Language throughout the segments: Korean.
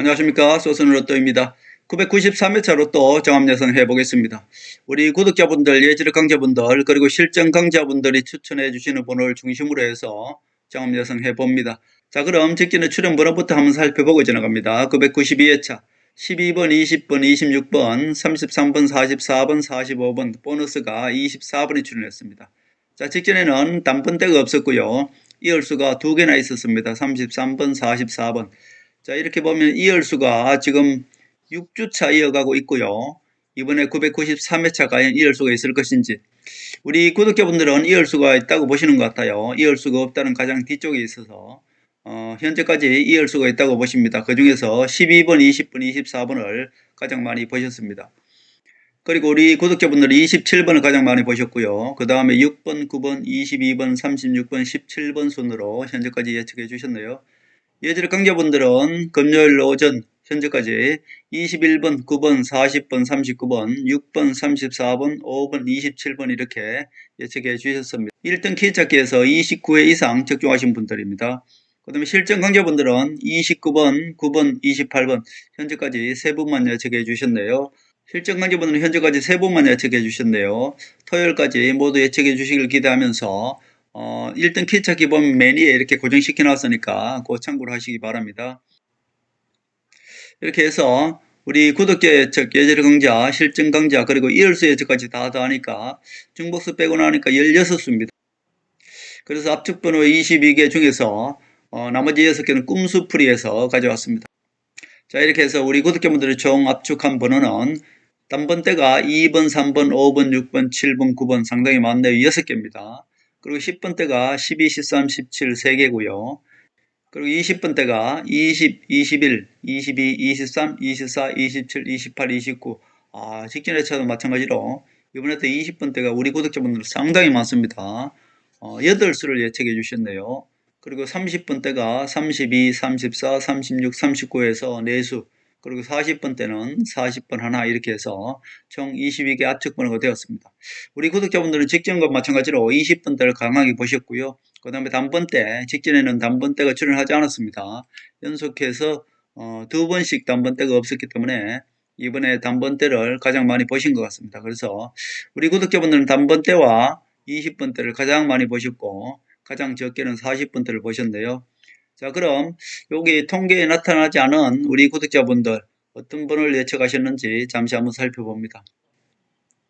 안녕하십니까 소선을 로또입니다. 993회차 로또 정합 예상 해보겠습니다. 우리 구독자분들, 예지력 강자분들, 그리고 실전 강자분들이 추천해 주시는 번호를 중심으로 해서 정합 예상 해봅니다. 자 그럼 직진의 출연 번호부터 한번 살펴보고 지나갑니다. 992회차 12번, 20번, 26번, 33번, 44번, 45번 보너스가 24번이 출연했습니다. 자 직전에는 단번대가 없었고요. 이열수가 두 개나 있었습니다. 33번, 44번. 자, 이렇게 보면 이열수가 지금 6주차 이어가고 있고요. 이번에 993회차 과연 이열수가 있을 것인지. 우리 구독자분들은 이열수가 있다고 보시는 것 같아요. 이열수가 없다는 가장 뒤쪽에 있어서 어, 현재까지 이열수가 있다고 보십니다. 그 중에서 12번, 20번, 24번을 가장 많이 보셨습니다. 그리고 우리 구독자분들이 27번을 가장 많이 보셨고요. 그 다음에 6번, 9번, 22번, 36번, 17번 순으로 현재까지 예측해 주셨네요. 예지력 강자분들은 금요일 오전 현재까지 21번, 9번, 40번, 39번, 6번, 34번, 5번, 27번 이렇게 예측해 주셨습니다. 1등 키 찾기에서 29회 이상 적중하신 분들입니다. 그 다음에 실전 강자분들은 29번, 9번, 28번 현재까지 세 분만 예측해 주셨네요. 실전 강자분들은 현재까지 세 분만 예측해 주셨네요. 토요일까지 모두 예측해 주시길 기대하면서 어, 1등 키찾기 보면 매니에 이렇게 고정시켜 놨으니까 그 참고를 하시기 바랍니다. 이렇게 해서 우리 구독자 예측, 예절 강자, 실전 강자, 그리고 이열수 예측까지 다 더하니까 중복수 빼고 나니까 16수입니다. 그래서 압축 번호 22개 중에서 어, 나머지 6개는 꿈수풀이에서 가져왔습니다. 자 이렇게 해서 우리 구독자분들이 총 압축한 번호는 단번대가 2번, 3번, 5번, 6번, 7번, 9번 상당히 많네요. 6개입니다. 그리고 10번대가 12, 13, 17 3개고요. 그리고 20번대가 20, 21, 22, 23, 24, 27, 28, 29. 아, 직전 회차도 마찬가지로 이번에도 20번대가 우리 구독자분들 상당히 많습니다. 어, 8수를 예측해 주셨네요. 그리고 30번대가 32, 34, 36, 39에서 4수. 그리고 40번 때는 40번 하나 이렇게 해서 총 22개 압축 번호가 되었습니다. 우리 구독자분들은 직전과 마찬가지로 20번 때를 강하게 보셨고요. 그 다음에 단번 때, 직전에는 단번 때가 출연하지 않았습니다. 연속해서 어, 두 번씩 단번 때가 없었기 때문에 이번에 단번 때를 가장 많이 보신 것 같습니다. 그래서 우리 구독자분들은 단번 때와 20번 때를 가장 많이 보셨고 가장 적게는 40번 때를 보셨네요. 자, 그럼 여기 통계에 나타나지 않은 우리 구독자분들 어떤 번호를 예측하셨는지 잠시 한번 살펴봅니다.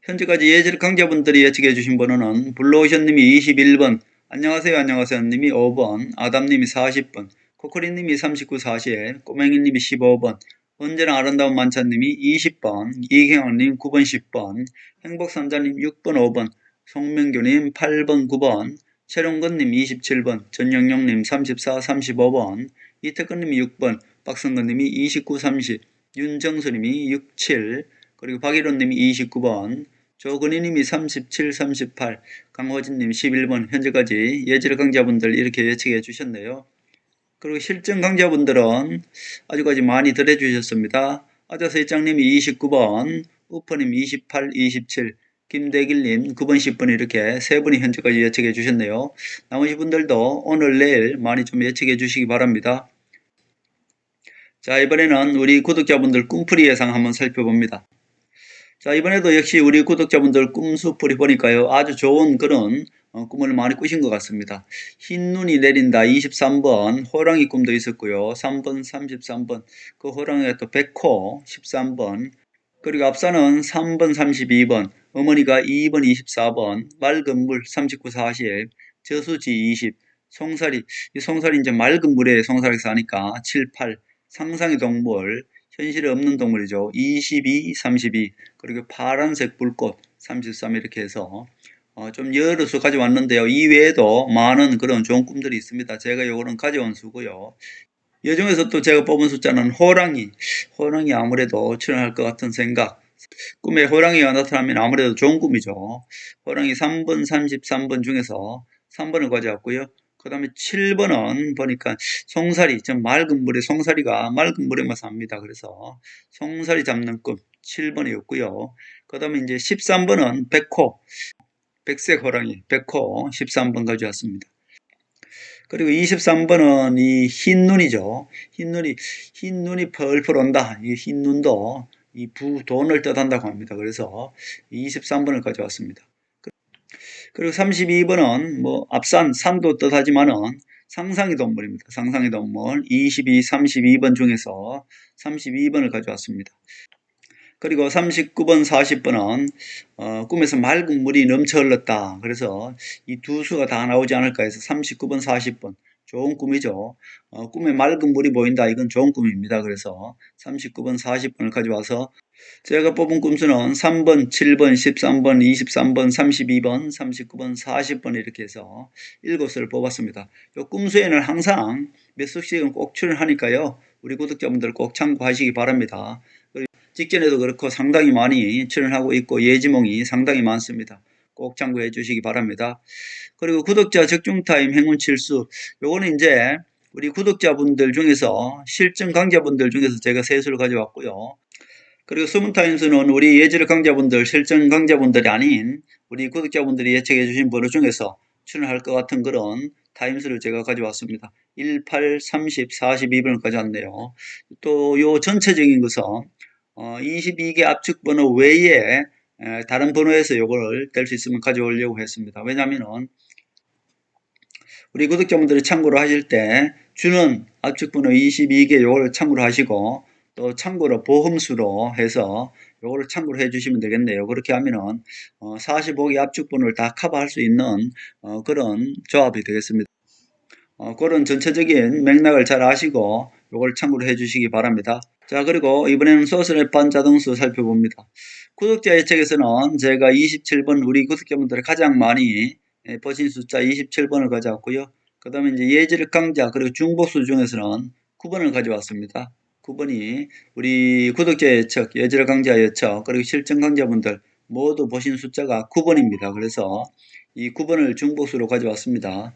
현재까지 예절 강자분들이 예측해 주신 번호는 블루오션님이 21번, 안녕하세요 안녕하세요 님이 5번, 아담님이 40번, 코코리님이 39, 40, 꼬맹이님이 15번, 언제나 아름다운 만찬님이 20번, 이경환님 9번, 10번, 행복삼자님 6번, 5번, 송명규님 8번, 9번, 최롱건님 27번, 전영영님 34, 35번, 이태근님이 6번, 박성근님이 29, 30, 윤정수님이 6, 7, 그리고 박일원님이 29번, 조근희님이 37, 38, 강호진님 11번, 현재까지 예질 강자분들 이렇게 예측해 주셨네요. 그리고 실전 강자분들은 아직까지 많이 덜 해주셨습니다. 아자서 일장님이 29번, 우퍼님 28, 27, 김대길님 9번, 10번 이렇게 세 분이 현재까지 예측해 주셨네요. 나머지 분들도 오늘, 내일 많이 좀 예측해 주시기 바랍니다. 자, 이번에는 우리 구독자분들 꿈풀이 예상 한번 살펴봅니다. 자, 이번에도 역시 우리 구독자분들 꿈수풀이 보니까요. 아주 좋은 그런 어, 꿈을 많이 꾸신 것 같습니다. 흰 눈이 내린다 23번 호랑이 꿈도 있었고요. 3번 33번 그 호랑이가 또 백호 13번 그리고 앞서는 3번 32번 어머니가 2번 24번 맑은 물 39, 40 저수지 20 송사리 이 송사리 이제 맑은 물에 송사리 사니까 7, 8 상상의 동물 현실에 없는 동물이죠. 22, 32 그리고 파란색 불꽃 33 이렇게 해서 어, 좀 여러 수 가져왔는데요. 이 외에도 많은 그런 좋은 꿈들이 있습니다. 제가 요거는 가져온 수고요. 이 중에서 또 제가 뽑은 숫자는 호랑이. 호랑이 아무래도 출연할 것 같은 생각. 꿈에 호랑이가 나타나면 아무래도 좋은 꿈이죠. 호랑이 3번, 33번 중에서 3번을 가져왔고요. 그 다음에 7번은 보니까 송사리, 좀 맑은 물에 송사리가 맑은 물에만 삽니다. 그래서 송사리 잡는 꿈 7번이었고요. 그 다음에 이제 13번은 백호, 백색 호랑이, 백호 13번 가져왔습니다. 그리고 23번은 이 흰 눈이죠. 흰 눈이, 흰 눈이 펄펄 온다. 이 흰 눈도 이 부돈을 뜻한다고 합니다. 그래서 23번을 가져왔습니다. 그리고 32번은 뭐 앞산 산도 뜻하지만은 상상의 동물입니다. 상상의 동물 22, 32번 중에서 32번을 가져왔습니다. 그리고 39번, 40번은 어, 꿈에서 맑은 물이 넘쳐 흘렀다. 그래서 이 두 수가 다 나오지 않을까 해서 39번, 40번 좋은 꿈이죠. 어, 꿈에 맑은 물이 보인다. 이건 좋은 꿈입니다. 그래서 39번, 40번을 가져와서 제가 뽑은 꿈수는 3번, 7번, 13번, 23번, 32번, 39번, 40번 이렇게 해서 7수를 뽑았습니다. 이 꿈수에는 항상 몇 수씩은 꼭 출연하니까요. 우리 구독자분들 꼭 참고하시기 바랍니다. 직전에도 그렇고 상당히 많이 출연하고 있고 예지몽이 상당히 많습니다. 꼭 참고해 주시기 바랍니다. 그리고 구독자 적중타임 행운 칠수 요거는 이제 우리 구독자분들 중에서 실전 강자분들 중에서 제가 세 수를 가져왔고요. 그리고 수문타임수는 우리 예지력 강자분들, 실전 강자분들이 아닌 우리 구독자분들이 예측해 주신 번호 중에서 출연할 것 같은 그런 타임수를 제가 가져왔습니다. 1, 8, 30, 42번을 가져왔네요. 또 요 전체적인 것은 어, 22개 압축 번호 외에 에, 다른 번호에서 요걸 뗄 수 있으면 가져오려고 했습니다. 왜냐면은 우리 구독자분들이 참고로 하실 때 주는 압축 번호 22개 요걸 참고로 하시고 또 참고로 보험수로 해서 요거를 참고로 해 주시면 되겠네요. 그렇게 하면은 어, 45개 압축 번호를 다 커버할 수 있는 어, 그런 조합이 되겠습니다. 어, 그런 전체적인 맥락을 잘 아시고 요걸 참고로 해 주시기 바랍니다. 자 그리고 이번에는 소스의 반자동수 살펴봅니다. 구독자 예측에서는 제가 27번 우리 구독자분들이 가장 많이 예, 보신 숫자 27번을 가져왔고요. 그 다음에 이제 예지력 강자 그리고 중복수 중에서는 9번을 가져왔습니다. 9번이 우리 구독자 예측, 예지력 강자 예측 그리고 실전 강자분들 모두 보신 숫자가 9번입니다. 그래서 이 9번을 중복수로 가져왔습니다.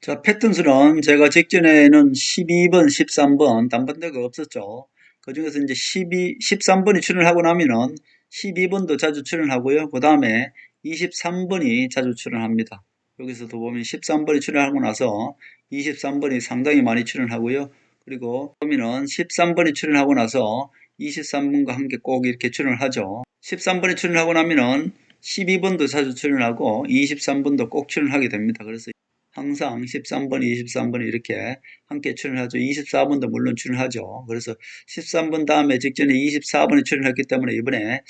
자, 패턴수는 제가 직전에는 12번, 13번 단번대가 없었죠. 그 중에서 이제 12, 13번이 출연하고 나면은 12번도 자주 출연하고요. 그 다음에 23번이 자주 출연합니다. 여기서도 보면 13번이 출연하고 나서 23번이 상당히 많이 출연하고요. 그리고 보면은 13번이 출연하고 나서 23번과 함께 꼭 이렇게 출연을 하죠. 13번이 출연하고 나면은 12번도 자주 출연하고 23번도 꼭 출연하게 됩니다. 그래서 항상 13번, 23번 이렇게 함께 출연하죠. 24번도 물론 출연하죠. 그래서 13번 다음에 직전에 24번이 출연했기 때문에 이번에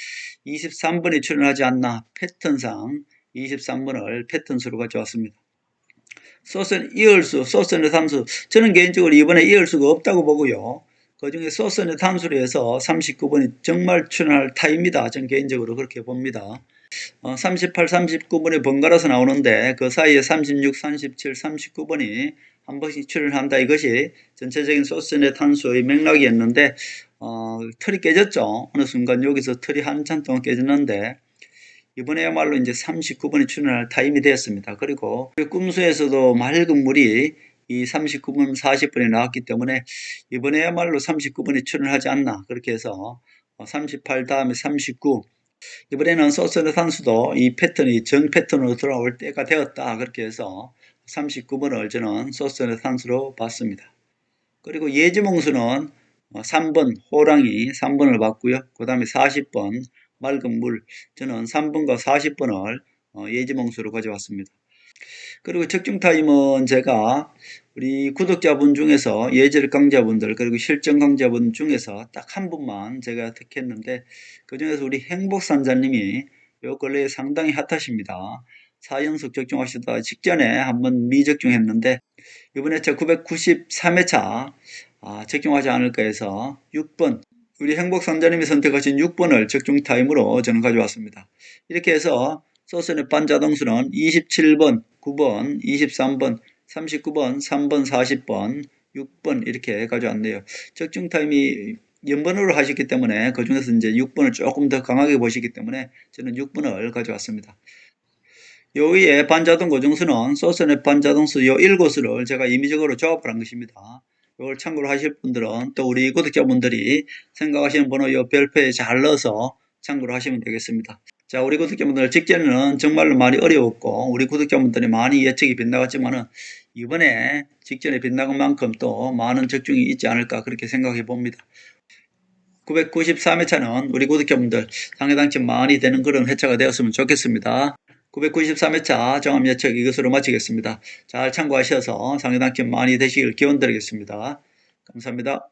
23번이 출연하지 않나 패턴상 23번을 패턴수로 가져왔습니다. 소스는 이을수, 소스는 단수. 저는 개인적으로 이번에 이을수가 없다고 보고요. 그 중에 소스는 해서 39번이 정말 출연할 타입니다. 전 개인적으로 그렇게 봅니다. 어, 38, 39번이 번갈아서 나오는데 그 사이에 36, 37, 39번이 한 번씩 출연한다. 이것이 전체적인 소스의 탄수의 맥락이었는데 어, 틀이 깨졌죠. 어느 순간 여기서 틀이 한참 동안 깨졌는데 이번에야말로 이제 39번이 출연할 타임이 되었습니다. 그리고 꿈수에서도 맑은 물이 이 39번, 40번이 나왔기 때문에 이번에야말로 39번이 출연하지 않나 그렇게 해서 38 다음에 39 이번에는 소스의 산수도 이 패턴이 정 패턴으로 돌아올 때가 되었다 그렇게 해서 39번을 저는 소스의 산수로 봤습니다. 그리고 예지몽수는 3번 호랑이 3번을 봤고요. 그 다음에 40번 맑은 물 저는 3번과 40번을 예지몽수로 가져왔습니다. 그리고 적중 타임은 제가 우리 구독자분 중에서 예절 강자분들 그리고 실전 강자분 중에서 딱 한 분만 제가 택했는데 그 중에서 우리 행복산자님이 요 근래에 상당히 핫하십니다. 4연속 적중하시다 직전에 한번 미적중했는데 이번에 제 993회차 아, 적중하지 않을까 해서 6번 우리 행복산자님이 선택하신 6번을 적중 타임으로 저는 가져왔습니다. 이렇게 해서 소스의 반자동수는 27번, 9번, 23번, 39번, 3번, 40번, 6번 이렇게 가져왔네요. 적중 타임이 연번으로 하셨기 때문에 그 중에서 이제 6번을 조금 더 강하게 보시기 때문에 저는 6번을 가져왔습니다. 요 위에 반자동 고정수는 소스의 반자동수 요 7수를 제가 임의적으로 조합을 한 것입니다. 이걸 참고로 하실 분들은 또 우리 구독자분들이 생각하시는 번호 요 별표에 잘 넣어서 참고로 하시면 되겠습니다. 자, 우리 구독자분들 직전에는 정말로 많이 어려웠고 우리 구독자분들이 많이 예측이 빗나갔지만은 이번에 직전에 빗나간 만큼 또 많은 적중이 있지 않을까 그렇게 생각해 봅니다. 993회차는 우리 구독자분들 상해 당첨 많이 되는 그런 회차가 되었으면 좋겠습니다. 993회차 정합 예측 이것으로 마치겠습니다. 잘 참고하셔서 상해 당첨 많이 되시길 기원 드리겠습니다. 감사합니다.